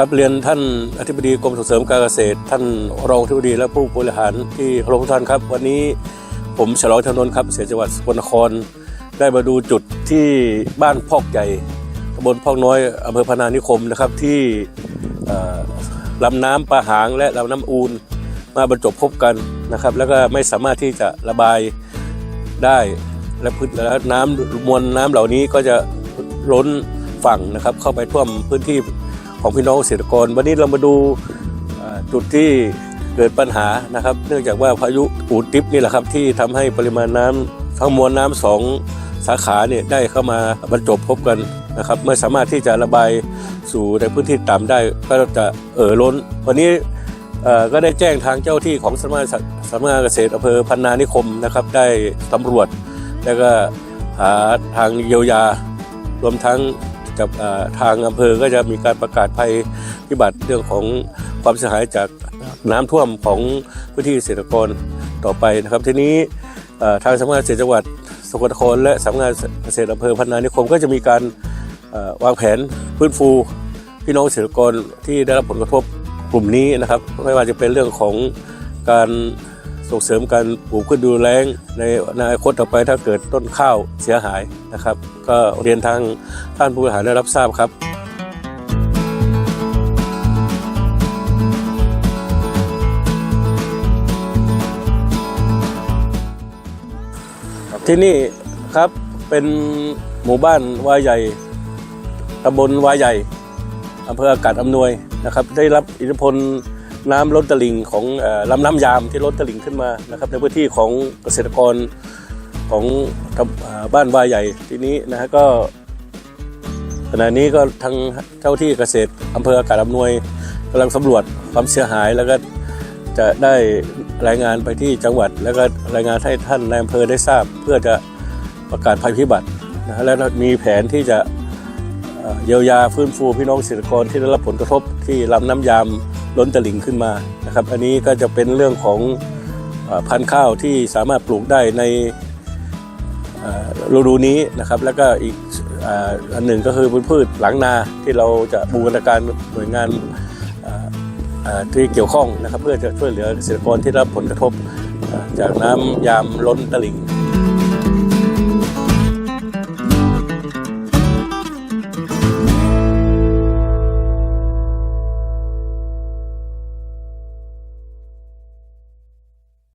ครับเรียนท่านอธิบดีกรมส่งเสริมการเกษตร ท่านรองอธิบดีและผู้บริหารที่เคารพทุกท่านครับ วันนี้ผมฉลองธนนท์ครับเสียจังหวัดสกลนคร ได้มาดูจุดที่บ้านพอกใหญ่ตำบลพอกน้อยอำเภอพนานิคมนะครับที่ลำน้ำปะหางและลำน้ำอูนมาบรรจบพบกันนะครับ แล้วก็ไม่สามารถที่จะระบายได้และพื้นและน้ำมวลน้ำเหล่านี้ก็จะล้นฝั่งนะครับเข้าไปท่วมพื้นที่ ของพี่น้องเกษตรกร วันนี้เรามาดูจุดที่เกิดปัญหานะครับ เนื่องจากว่าพายุอูดติปนี่แหละครับที่ทำให้ปริมาณน้ำทั้งมวลน้ำสองสาขาเนี่ยได้เข้ามาบรรจบพบกันนะครับไม่สามารถที่จะระบายสู่ในพื้นที่ต่ำได้ก็จะเอ่อล้น วันนี้ก็ได้แจ้งทางเจ้าที่ของสำนักสำนักงานเกษตรอำเภอพันนานิคมนะครับ ได้ตำรวจ แล้วก็หาทางเยียวยารวมทั้ง กับทางอำเภอก็จะมีการประกาศภัยพิบัติเรื่องของความเสียหายจากน้ำท่วมของพื้นที่เกษตรกรต่อไปนะครับ ทีนี้ทางสำนักงานเกษตรจังหวัดสกลนครและสำนักงานเกษตรอำเภอพันนานิคมก็จะมีการวางแผนฟื้นฟูพี่น้องเกษตรกรที่ได้รับผลกระทบกลุ่มนี้นะครับ ไม่ว่าจะเป็นเรื่องของการ ส่งเสริมการปลูกพืชดูแลงในอนาคตต่อไปถ้าเกิดต้นข้าวเสียหายนะครับ ก็เรียนทางท่านผู้บริหารได้รับทราบครับที่นี่ครับเป็นหมู่บ้านวายใหญ่ตำบลวายใหญ่อำเภออากาศอำนวยนะครับ ได้รับอิทธิพล น้ำล้นตลิ่งของเอ่อลำน้ำยามที่ล้นตลิ่งขึ้นมานะครับในพื้นที่ของเกษตรกรของบ้านวายใหญ่ที่นี้นะฮะก็ขณะนี้ก็ทางเจ้าที่เกษตรอำเภออากาศอำนวยกำลังสำรวจความเสียหายแล้วก็จะได้รายงานไปที่จังหวัด แล้วก็รายงานให้ท่านนายอำเภอได้ทราบ เพื่อจะประกาศภัยพิบัตินะและมีแผนที่จะเอ่อเยียวยาฟื้นฟูพี่น้องเกษตรกรที่ได้รับผลกระทบที่ลำน้ำยาม ล้นตลิ่งขึ้นมานะครับ อันนี้ก็จะเป็นเรื่องของอพันธุ์ข้าวที่สามารถปลูกได้ในฤดูนี้นะครับ แล้วก็อีกอ,อันหนึ่งก็คือพืชหลังนาที่เราจะบูรณาการหน่วยงานที่เกี่ยวข้องนะครับ เพื่อจะช่วยเหลือเกษตรกรที่รับผลกระทบจากน้ำยามล้นตลิ่ง